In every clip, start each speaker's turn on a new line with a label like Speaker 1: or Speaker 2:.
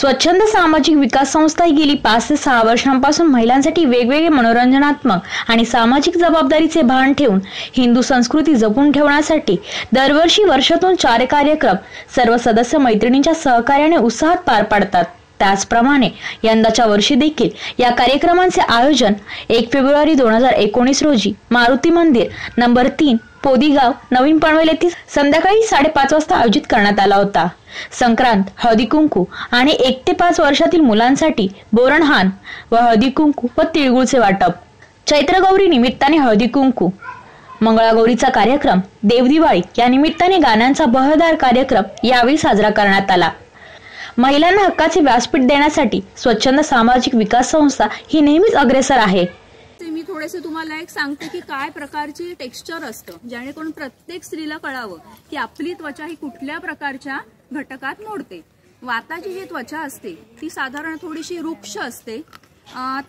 Speaker 1: स्वच्छंद सामाजिक विकास संस्था ही गेली पाच ते सहा वर्षांपासून महिलांसाठी वेगवेगळे मनोरंजनात्मक आणि सामाजिक जबाबदारीचे भान ठेवून हिंदू संस्कृती जपून ठेवण्यासाठी दरवर्षी वर्षातून चार कार्यक्रम सर्व सदस्य मैत्रिणींच्या सहकार्याने उत्साहात पार पाडतात. त्याचप्रमाणे यंदाच्या वर्षी देखील या कार्यक्रमांचे आयोजन एक फेब्रुवारी दोन हजार एकोणीस रोजी मारुती मंदिर नंबर तीन पोदीगाव नवीन पनवेल येथील संध्याकाळी साडेपाच वाजता आयोजित करण्यात आला होता. संक्रांत हळदी कुंकू आणि एक ते पाच वर्षातील मुलांसाठी बोरणहान व हळदी कुंकू व तिळगुळचे वाटप. चैत्रगौरी निमित्ताने हळदी कुंकू. मंगळागौरीचा कार्यक्रम देवदिवाळी या निमित्ताने गाण्यांचा बहरदार कार्यक्रम यावेळी साजरा करण्यात आला. महिलांना हक्काचे व्यासपीठ देण्यासाठी स्वच्छंद सामाजिक विकास संस्था ही नेहमीच अग्रेसर आहे.
Speaker 2: थोडेसे तुम्हाला एक सांगते की काय प्रकारची टेक्स्चर असतं जेणेकरून प्रत्येक स्त्रीला कळावं की आपली त्वचा ही कुठल्या प्रकारच्या घटकात मोडते. वाताची जी त्वचा असते ती साधारण थोडीशी वृक्ष असते.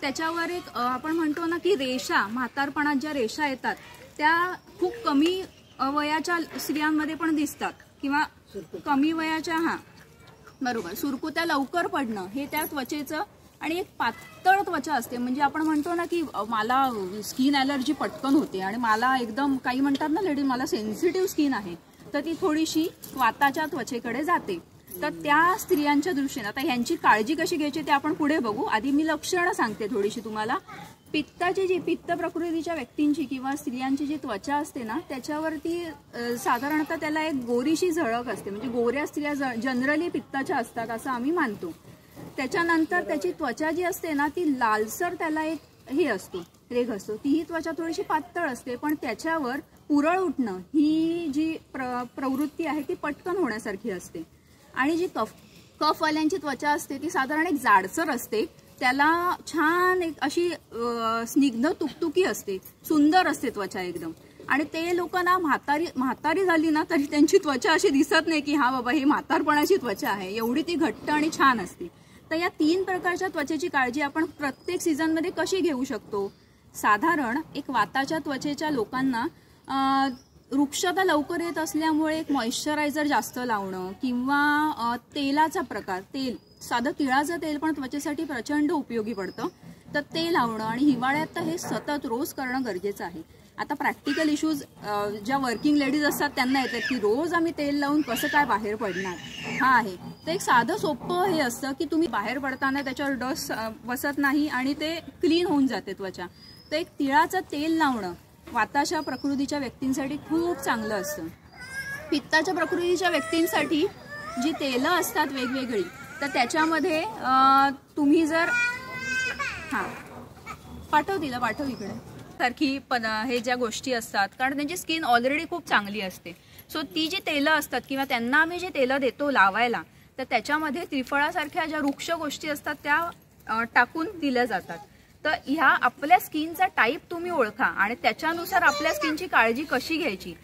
Speaker 2: त्याच्यावर एक आपण म्हणतो ना की रेषा म्हातारपणात ज्या रेषा येतात त्या खूप कमी वयाच्या स्त्रियांमध्ये पण दिसतात. किंवा कमी वयाच्या हा बरोबर. सुरकुत्या लवकर पडणं हे त्या त्वचेचं आणि एक पातळ त्वचा असते. म्हणजे आपण म्हणतो ना की मला स्किन ॲलर्जी पटकन होते आणि मला एकदम काही म्हणतात ना लेडी मला सेन्सिटिव्ह स्किन आहे तर ती थोडीशी वाताच्या त्वचेकडे जाते. तर त्या स्त्रियांच्या दृष्टीने आता ह्यांची काळजी कशी घ्यायची ते आपण पुढे बघू. आधी मी लक्षणं सांगते थोडीशी तुम्हाला. पित्ताची जी पित्त प्रकृतीच्या व्यक्तींची किंवा स्त्रियांची जी त्वचा असते ना त्याच्यावरती साधारणतः त्याला एक गोरीशी झळक असते. म्हणजे गोऱ्या स्त्रिया जनरली पित्ताच्या असतात असं आम्ही मानतो. त्याच्यानंतर त्याची त्वचा जी असते ना ती लालसर त्याला एक हे असतो रेघ असतो. तीही त्वचा थोडीशी पातळ असते पण त्याच्यावर पुरळ उठणं ही जी प्र प्रवृत्ती आहे ती पटकन होण्यासारखी असते. आणि जी कफ कफवाल्यांची त्वचा असते ती साधारण एक जाडसर असते. त्याला छान एक अशी स्निग्ध तुकतुकी असते. सुंदर असते त्वचा एकदम. आणि ते लोकांना म्हातारी म्हातारी झाली ना तरी त्यांची त्वचा अशी दिसत नाही की हा बाबा ही म्हातारपणाची त्वचा आहे. एवढी ती घट्ट आणि छान असते. तर या तीन प्रकारच्या त्वचेची काळजी आपण प्रत्येक सीझनमध्ये कशी घेऊ शकतो? साधारण एक वाताच्या त्वचेच्या लोकांना वृक्षता लवकर येत असल्यामुळे एक मॉइश्चरायझर जास्त लावणं किंवा तेलाचा प्रकार तेल साधं तिळाचं तेल पण त्वचेसाठी प्रचंड उपयोगी पडतं. तर ते लावणं आणि हिवाळ्यात तर हे सतत रोज करणं गरजेचं आहे. आता प्रॅक्टिकल इश्यूज ज्या वर्किंग लेडीज असतात त्यांना येतात की रोज आम्ही तेल लावून कसं काय बाहेर पडणार? हा आहे. तर एक साधं सोपं हे असतं की तुम्ही बाहेर पडताना त्याच्यावर डस्ट बसत नाही आणि ते क्लीन होऊन जाते त्वचा. तर एक तिळाचं तेल लावणं वाताच्या प्रकृतीच्या व्यक्तींसाठी खूप चांगलं असतं. पित्ताच्या प्रकृतीच्या व्यक्तींसाठी जी तेलं असतात वेगवेगळी तर त्याच्यामध्ये तुम्ही जर हां पाठव तिला पाठव इकडे. सारखी पण हे ज्या गोष्टी असतात. कारण त्यांची स्किन ऑलरेडी खूप चांगली असते. सो ती जी तेलं असतात किंवा त्यांना आम्ही जे तेलं देतो लावायला तर त्याच्यामध्ये त्रिफळासारख्या ज्या वृक्ष गोष्टी असतात त्या टाकून दिल्या जातात. तर ह्या आपल्या स्किनचा टाईप तुम्ही ओळखा आणि त्याच्यानुसार आपल्या स्किनची काळजी कशी घ्यायची.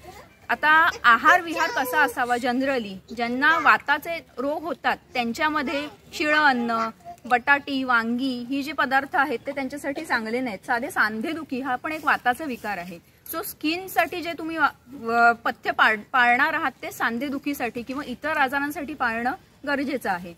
Speaker 2: आता आहार विहार कसा असावा जनरली ज्यांना वाताचे रोग होतात त्यांच्यामध्ये शिळं अन्न बटाटी वांगी ही जी पदार्थ आहेत ते त्यांच्यासाठी चांगले नाहीत. साधे सांधेदुखी हा पण एक वाताचा विकार आहे. सो स्किनसाठी जे तुम्ही पथ्य पाळ पाळणार आहात ते सांधेदुखीसाठी किंवा इतर आजारांसाठी पाळणं गरजेचं आहे.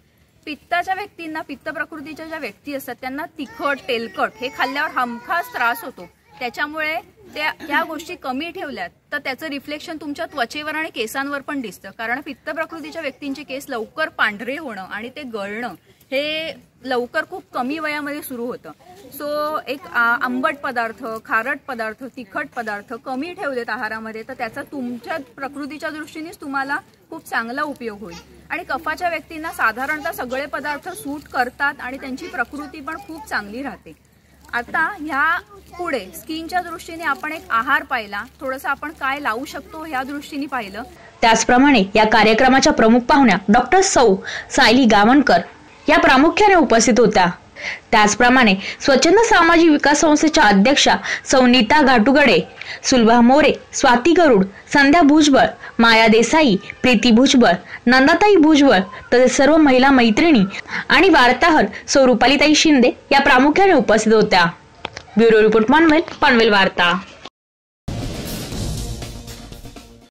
Speaker 2: पित्ताच्या व्यक्तींना पित्त प्रकृतीच्या ज्या व्यक्ती असतात त्यांना तिखट तेलकट हे खाल्ल्यावर हमखास त्रास होतो. त्याच्यामुळे त्या ह्या गोष्टी कमी ठेवल्यात तर त्याचं रिफ्लेक्शन तुमच्या त्वचेवर आणि केसांवर पण दिसतं. कारण पित्त प्रकृतीच्या व्यक्तींचे केस लवकर पांढरे होणं आणि ते गळणं हे लवकर खूप कमी वयामध्ये सुरू होतं. सो एक आंबट पदार्थ खारट पदार्थ तिखट पदार्थ कमी ठेवलेत आहारामध्ये तर त्याचा तुमच्या प्रकृतीच्या दृष्टीनेच तुम्हाला खूप चांगला उपयोग होईल. आणि कफाच्या व्यक्तींना साधारणतः सगळे पदार्थ सूट करतात आणि त्यांची प्रकृती पण खूप चांगली राहते. आता ह्या पुढे स्किनच्या दृष्टीने आपण एक आहार पाहिला. थोडंसं आपण काय लावू शकतो ह्या दृष्टीने पाहिलं.
Speaker 1: त्याचप्रमाणे या कार्यक्रमाच्या प्रमुख पाहुण्या डॉक्टर सौ सायली गावणकर या प्रामुख्याने उपस्थित होत्या. त्याचप्रमाणे स्वच्छंद सामाजिक विकास संस्थेच्या अध्यक्षा सौनीता घाटुगडे सुलभा मोरे स्वाती गरुड संध्या भुजबळ माया देसाई प्रीती भुजबळ नंदाताई भुजबळ तसेच सर्व महिला मैत्रिणी आणि वार्ताहर स्वरूपालीताई शिंदे या प्रामुख्याने उपस्थित होत्या. ब्युरो रिपोर्ट पनवेल पनवेल वार्ता.